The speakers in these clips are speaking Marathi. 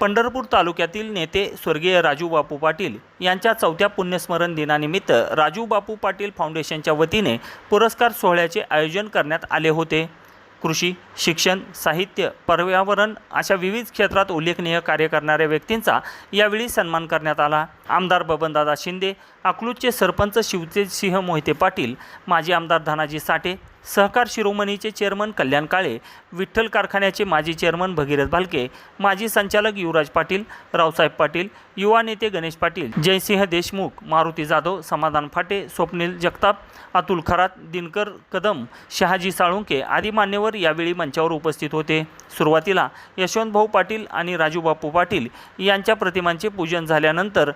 पंढरपूर तालुक्यातील नेते स्वर्गीय राजू बापू पाटील यांच्या चौथ्या पुण्यस्मरण दिनानिमित्त राजू बापू पाटील फाउंडेशनच्या वतीने पुरस्कार सोहळ्याचे आयोजन करण्यात आले होते. कृषी शिक्षण साहित्य पर्यावरण अशा विविध क्षेत्रात उल्लेखनीय कार्य करणाऱ्या व्यक्तींचा यावेळी सन्मान करण्यात आला. आमदार बबनदादा शिंदे अकलूजचे सरपंच शिवतेज सिंह मोहिते पाटील माजी आमदार धनाजी साठे सहकार शिरोमणीचे चेअरमन कल्याण काळे विठ्ठल कारखान्याचे माजी चेअरमन भगीरथ भालके माजी संचालक युवराज पाटील रावसाहेब पाटील युवा नेते गणेश पाटील जयसिंह देशमुख मारुती जाधव समाधान फाटे स्वप्नील जगताप अतुल खरात दिनकर कदम शहाजी साळुंके आदी मान्यवर यावेळी मंचावर उपस्थित होते. सुरुवातीला यशवंतभाऊ पाटील आणि राजूबापू पाटील यांच्या प्रतिमांचे पूजन झाल्यानंतर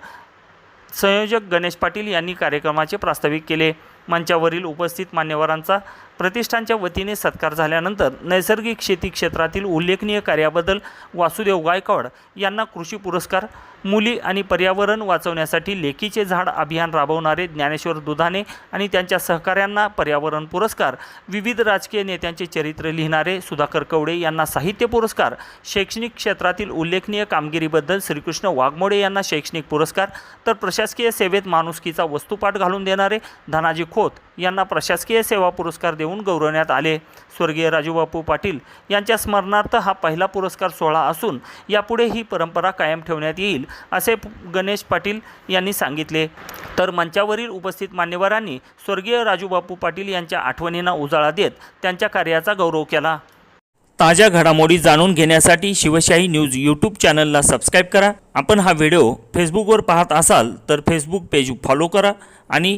संयोजक गणेश पाटील यांनी कार्यक्रमाचे प्रास्ताविक केले. मंचावरील उपस्थित मान्यवरांचा प्रतिष्ठानच्या वतीने सत्कार झाल्यानंतर नैसर्गिक शेती क्षेत्रातील उल्लेखनीय कार्याबद्दल वासुदेव गायकवाड यांना कृषी पुरस्कार मुली आणि पर्यावरण वाचवण्यासाठी लेकीचे झाड अभियान राबवणारे ज्ञानेश्वर दुधाने आणि त्यांच्या सहकाऱ्यांना पर्यावरण पुरस्कार विविध राजकीय नेत्यांचे चरित्र लिहिणारे सुधाकर कवडे यांना साहित्य पुरस्कार शैक्षणिक क्षेत्रातील उल्लेखनीय कामगिरीबद्दल श्रीकृष्ण वाघमोडे यांना शैक्षणिक पुरस्कार तर प्रशासकीय सेवेत माणुसकीचा वस्तुपाठ घालून देणारे धनाजी खोत यांना प्रशासकीय सेवा पुरस्कार देऊन गौरवण्यात आले. स्वर्गीय राजूबापू पाटील यांच्या स्मरणार्थ हा पहिला पुरस्कार सोहळा असून यापुढे ही परंपरा कायम ठेवण्यात येईल असे गणेश पाटील यांनी सांगितले. तर मंचावरील उपस्थित मान्यवरांनी स्वर्गीय राजूबापू पाटील यांच्या आठवणींना उजाळा देत त्यांच्या कार्याचा गौरव केला. ताज्या घडामोडी जाणून घेण्यासाठी शिवशाही न्यूज यूट्यूब चॅनलला सबस्क्राईब करा. आपण हा व्हिडिओ फेसबुकवर पाहत असाल तर फेसबुक पेज फॉलो करा आणि